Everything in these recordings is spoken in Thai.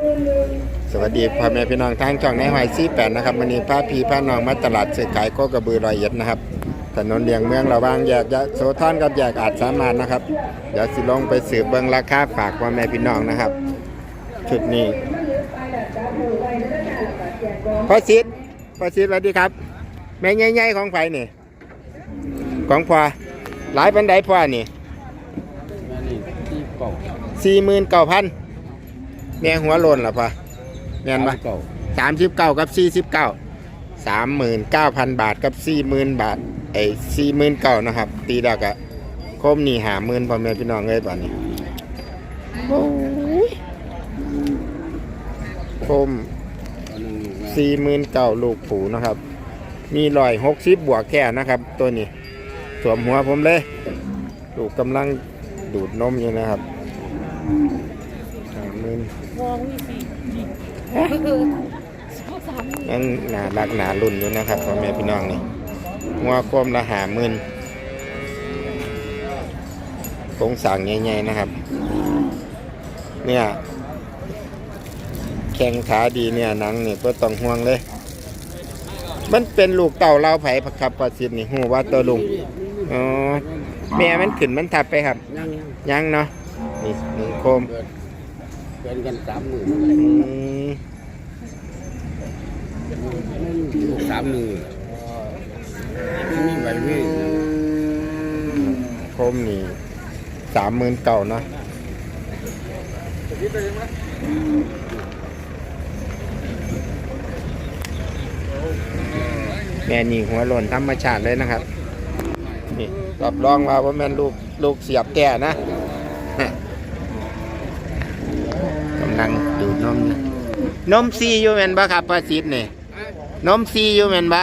สวัสดีพ่อแม่พี่น้องทางช่องในหอยซีแปดนะครับวันนี้พาพี่พาน้องมาตลาดซื้อขายโคกระบือรอยเอ็ดนะครับถนนเลียงเมืองระว่างแยกยะโสธรกับแยกอาจสามารถนะครับเดี๋ยวสิลงไปสืบเบิ่งราคาฝากพ่อแม่พี่น้องนะครับ ชุดนี้พ่อซิดพ่อซิดสวัสดีครับ แม่ใหญ่ๆของไผนี่ของพ่อหลายปันไดพ่อนี่สี่หมื่นเก้าพัน แม่หัวโลนเหรอพ่อแม่นปะเก่าสามสิบเก้ากับสี่สิบเก้าสามหมื่นเก้าพันบาทกับสี่หมื่นบาทไอ้สี่หมื่นเก้านะครับ ตีดอกอะคมนี่หาหมื่นพ่อแม่พี่น้องเลยป่านนี้โอ้ยคมอันหนึงลูกแม่สี่หมื่นเก้าลูกผูนะครับ มีรอยหกสิบบวกแค่นะครับ ตัวนี้สวมหัวผมเลย ลูกกำลังดูดนมอยู่นะครับ สามหมื่นมองนี่สินี่เขาสามยังหนารักหนารุ่นอยู่นะครับพ่อแม่พี่น้องนี่งัวโคมละหาหมื่นโครงสั่งใหญ่ๆนะครับ เนี่ยแข้งขาดีเนี่ยหนังนี่ก็ต้องห่วงเลย มันเป็นลูกเต่าเล่าไผ่ผักขับประสิทธิ์นี่หูว่าตัวลุงอ๋อแม่มันขึ้นมันทับไปครับ ยังยังยังเนาะนี่หนึ่งโคม เกิดเกินกันสามหมื่นอืมลูกสามหนึ่งไม่มีใบวิ่งโคมนี่สามหมื่นเก่าเนาะแม่นี่หัวโลนธรรมชาติเลยนะครับ นี่รับรองว่าว่าแม่นลูกลูกเสียบแก่นะ กำลังดูดนมอยู่ นมซีอยู่แม่นบ่ครับป้าซิดนี่นมซีอยู่แม่นบ่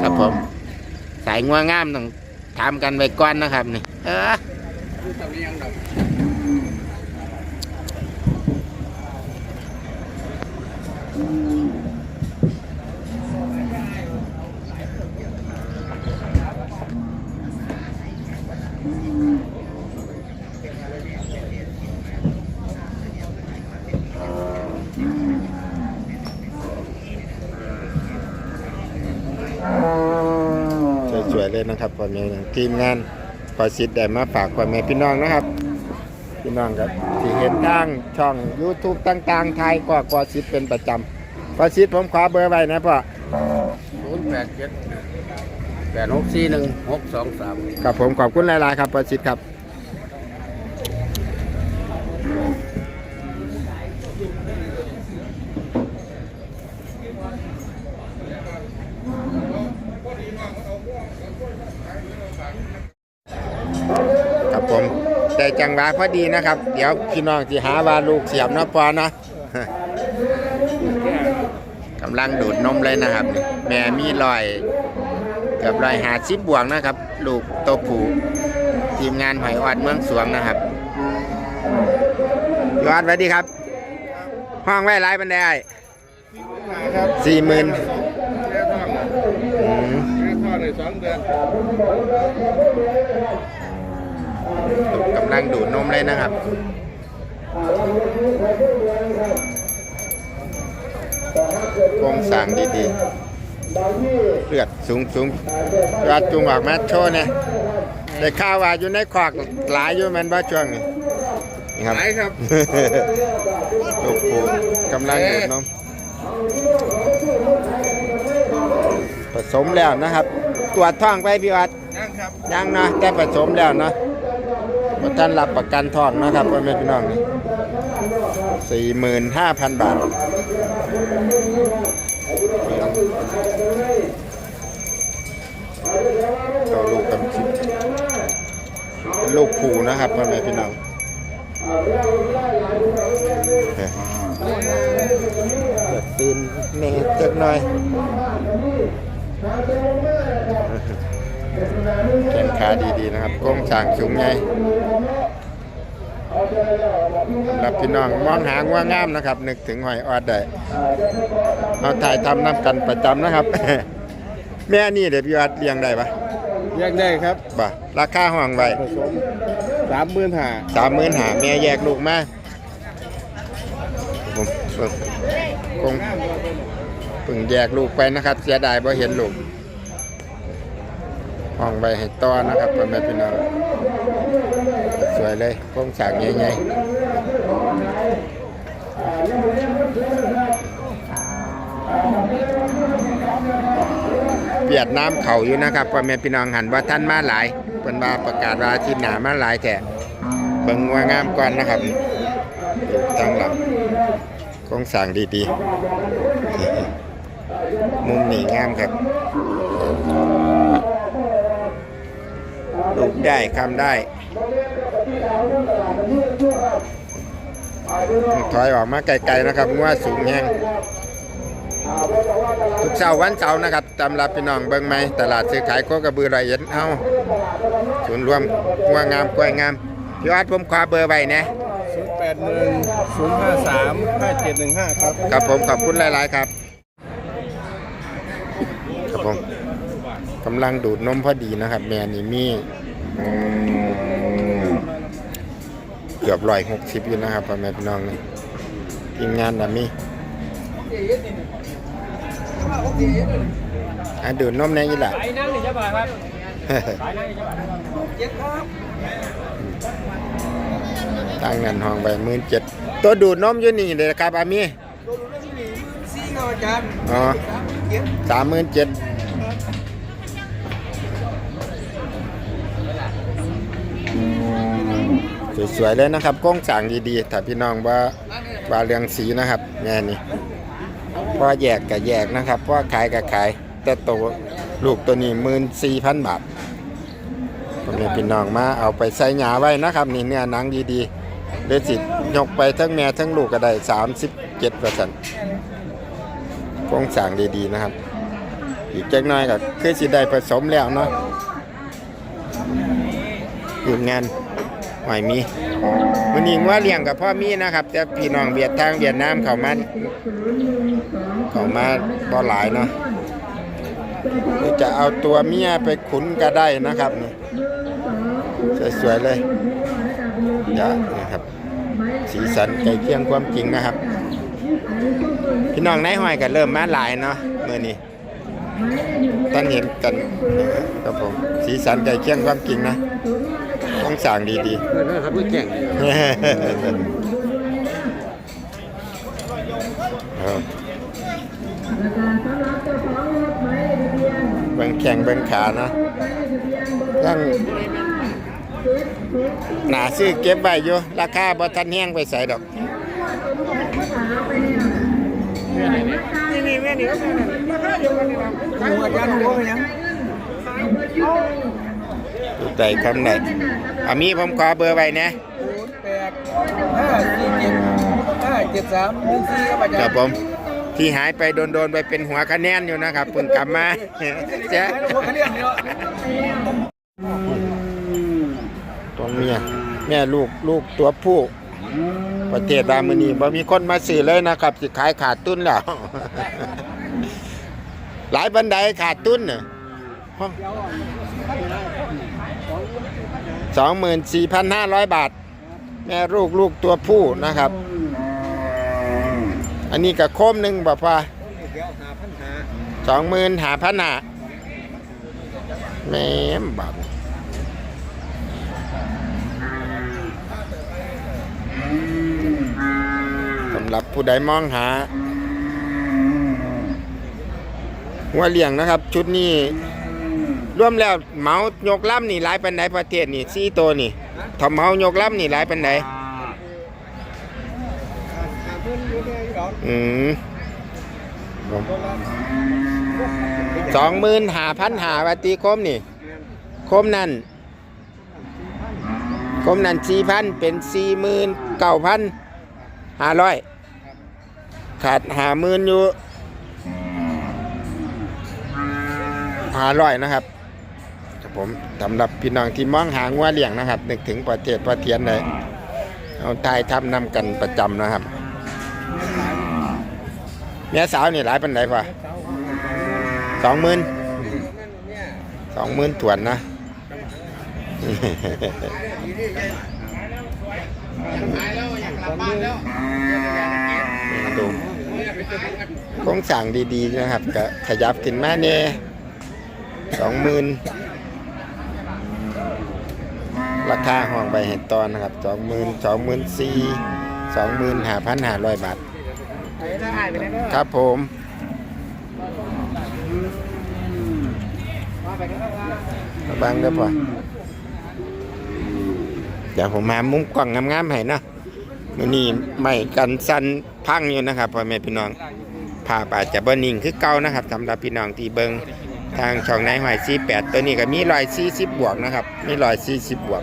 ครับผม สายงัวงามต้องทำกันไว้ก่อนนะครับนี่เออตอ เลยนะครับพ่อแม่ทีมงานขอสิทธิ์ได้มาฝากพ่อแม่พี่น้องนะครับ พี่น้องครับที่เห็นทางช่อง YouTube ต่างๆไทยก็กอสิทธิ์เป็นประจำกอสิทธิ์ผมขอเบอร์ไว้นะพ่อศูนย์แปดเจ็ดแปดหกสี่หนึ่งหกสองสามครับผมขอบคุณหลายๆครับกอสิทธิ์ครับครับผม แต่จังหวะพอดีนะครับ เดี๋ยวพี่น้องที่หาว่าลูกเสียบเนาะปอเนาะกำลังดูดนมเลยนะครับนี่แม่มีรอยเกับรอยหาชิบบวกนะครับ ลูกโตวผูทีมงานหอยออดเมืองสวงนะครับยอดไว้ดีครับ ห้องไว้ไรบันไดครับสี่หมื่นแค่ท่องแค่ท่องในสองเดือน กำลังดูดนมเลยนะครับโครงสร้างดีๆเลือดสูงสูงๆยอดจุงออกมาโชว์เนี่ยได้ข่าวว่าอยู่ในขอกหลายอยู่แมันบ่ช่วงนี้นี่ครับไหนครับลูกปูกำลังดูดนมผสมแล้วนะครับ ตรวจท้องไปพี่วัดยังครับยังเนาะแต่ผสมแล้วเนาะ บ่ท่านรับประกันทองนะครับพ่อแม่พี่น้องนี่สี่หมื่นห้าพันบาทต่อลูกกำชิบเป็นลูกผูนะครับพ่อแม่พี่น้องติดตื่นแม่เจักหน่อย แขนขาดีๆนะครับโก้งสร้างสูงใหญ่สำหรับพี่น้องมองหาง่วงงามนะครับ นึกถึงหอยออดได้เอาถ่ายทำน้ำกันประจำนะครับ แม่นี่เดี๋ยวพี่ออดเลี้ยงได้ปะแยกได้ครับบ่ราคาห้องไว้ผสมสามหมื่นห้าสามหมื่นหาแม่แยกลูกมาผออคงเพิ่งแยกลูกไปนะครับ เสียดายบ่เห็นลูก ห้องไปให้ต้อนะครับพ่อแม่พี่น้องสวยเลยโครงสร้างใหญ่ๆเวียดนามเขาอยู่นะครับพ่อแม่พี่น้องหันว่าท่านมาหลายเป็นว่าประกาศว่าทิตย์หนามาหลายแท้เบิ่งว่างามก่อนนะครับทางหลังโครงสางดีๆมุมนี้งามครับ ลูกได้คำได้ถอยออกมาไกลๆนะครับงัวสูงแห้งทุกเช้าวันเสาร์นะครับตำรับพี่น้องเบิ่งไหมตลาดซื้อขายโคกระบือไรเอ็ดเฮาศูนย์รวมงัวงามกล้วยงามพี่วัดผมขอเบอร์ไว้นะศูนย์แปดหนึ่งศูนย์ห้าสามห้าเจ็ดหนึ่งห้าครับครับผมขอบคุณหลาย ๆ ครับ ครับผมกำลังดูดนมพอดีนะครับ แม่นี่มี เกือบร้อยหกสิบอยู่นะครับพ่อแม่พี่น้องนี่ทีมงานนะมีอะดูดนมในยี่หละไปนั่งหนึ่งจะบาทครับไปนั่งหนึ่งจะบาทเจ็ดครับตั้งเงินห้องไปหมื่นเจ็ดตัวดูดนมอยู่นี่เลยครับอามีสี่ครับอาจารย์อ๋อสามหมื่นเจ็ด สวยๆเลยนะครับกล้องสางดีๆถ้าพี่น้องว่าว่าเรื่องสีนะครับแม่นี่พราแยกกับแยกนะครับพราขายกับขาย แต่ตัวลูกตัวนี้หมื่นสี่พันบาทผมเห็นพี่น้องมาเอาไปใส่หยาไว้นะครับ นี่เนื้อหนังดีๆเลยสิยกไปทั้งแม่ทั้งลูกก็ได้สามสิบเจ็ดเปอร์เซ็นต์โครงสางดีๆนะครับ อีกจักน่อยก็คือสิได้ผสมแล้วเนาะอยู่งาน หอยมีวันนี้ว่าเลี้ยงกับพ่อมีนะครับ แต่พี่น้องเวียดทางเวียดนามเขามาเขามาบ่หลายเนาะจะเอาตัวเมียไปขุนก็ได้นะครับนี่สวยๆเลยอย่านี่ครับ สีสันใกล้เคียงความจริงนะครับ พี่น้องในหอยก็เริ่มมาหลายเนาะเมื่อนี้ท่านเห็นกันครับผมสีสันใกล้เคียงความจริงนะ ต้องสั่งดีเพื่อนนะครับเพื่อนแก่งๆ เออเบิ่งแข่งเบิ่งขานะยังหนาซื้อเก็บไว้อยู่ราคาบ่ทันแห้งไปใส่ดอกนี่นี่แม่นี่ก็แม่นี่ราคาเดียวกันนี่นะหมูอาจารย์หัวเป็นยังดู ใดคำไหนอามีผมขอเบอร์ไว้นะศูนย์แปดห้าสี่ห้าเจ็ดสามหนึ่งสี่ครับอาจาครับผมที่หายไปโดนๆไปเป็นหัวคะแนนอยู่นะครับปุ่นกลับมาเจ๊ตัวเมียแม่ลูกลูกตัวผู้ประเทศดามินีบ่มีคนมาสื่อเลยนะครับสิขายขาดตุ้นแล้วหลายบันไดขาดตุ้นเนอะ 24,500 บาท แม่ลูกลูกตัวผู้นะครับ อันนี้ก็โคมหนึ่งบ่ปะสองหมื่นหาพันหาแม่บับสำหรับผู้ใดมองหาหัวเลี้ยงนะครับ ชุดนี้ รวมแล้วเหมายกล่ำนี่หลายปันไดประเทศนี่สี่ตัวนี่ถ้าเหมายกล่ำนี่หลายปันไดอืมสองหมื่นหาพันหาวัตีคมนี่ คมนั่นคมนั่นสี่พันเป็นสี่หมื่นเก้าพันห้าร้อยขาดหาหมื่นอยู่ห้าร้อยนะครับ ครับผมสำหรับพี่น้องที่มองหางัวเลี้ยงนะครับ นึกถึงประเทศประเทียนเลยเอาทายทำนำกันประจำนะครับแม่สาวนี่หลายปันไหนกว่าสองหมื่นสองหมื่นถวนนะดูโครงสั่งดีๆนะครับก็ขยับขึ้นมาเนี่ยสองหมื่น ราคาห้องใบเห็ดตอนนะครับสองหมื่นสองหมื่นสี่สองหมื่นห้าพันห้าร้อยบาทไอ้ได้หายไปไหนก็ครับผมว่าไปก็ว่าระวังเด้อพ่อเดี๋ยวผมมามุมกล้องงามๆให้เนาะมื้อนี้ไม่กันสั่นพังอยู่นะครับพ่อแม่พี่น้องภาพอาจจะบ่นิ่งคือเก่านะครับสำหรับพี่น้องที่เบิง ทางช่องนายหอยซีแปดตัวนี้ก็มีรอยซีสิบบวกนะครับ มีรอยซีสิบบวก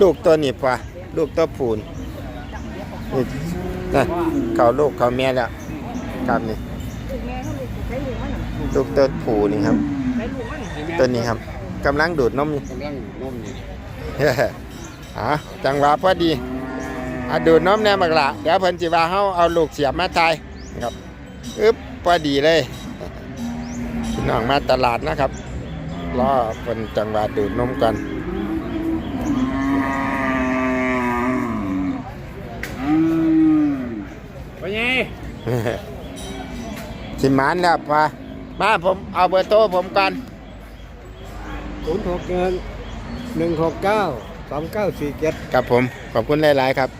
ลูกตัวนี้ปะลูกตัวผูน นี่นะเขาลูกเขาแม่แล้วครับนี่ลูกตัวผูนี่ครับ ตัวนี้ครับกำลังดูดนมอยู่กำลังนมนี่อะจังหวะพอดีอะดูดนมแน่บักละเดี๋ยวเพิ่นสิว่าเฮาเอาลูกเสียบมาตายครับอึ๊บพอดีเลยพี่น้องมาตลาดนะครับรอเพิ่นจังหวะดูดนมก่อน ไปไง สิหมานแล้วพามาผมเอาเบอร์โทรผมก่อนศูนย์หกเงินหนึ่งหกเก้าสามเก้าสี่เจ็ดกับผม ขอบคุณหลาย ๆ ครับ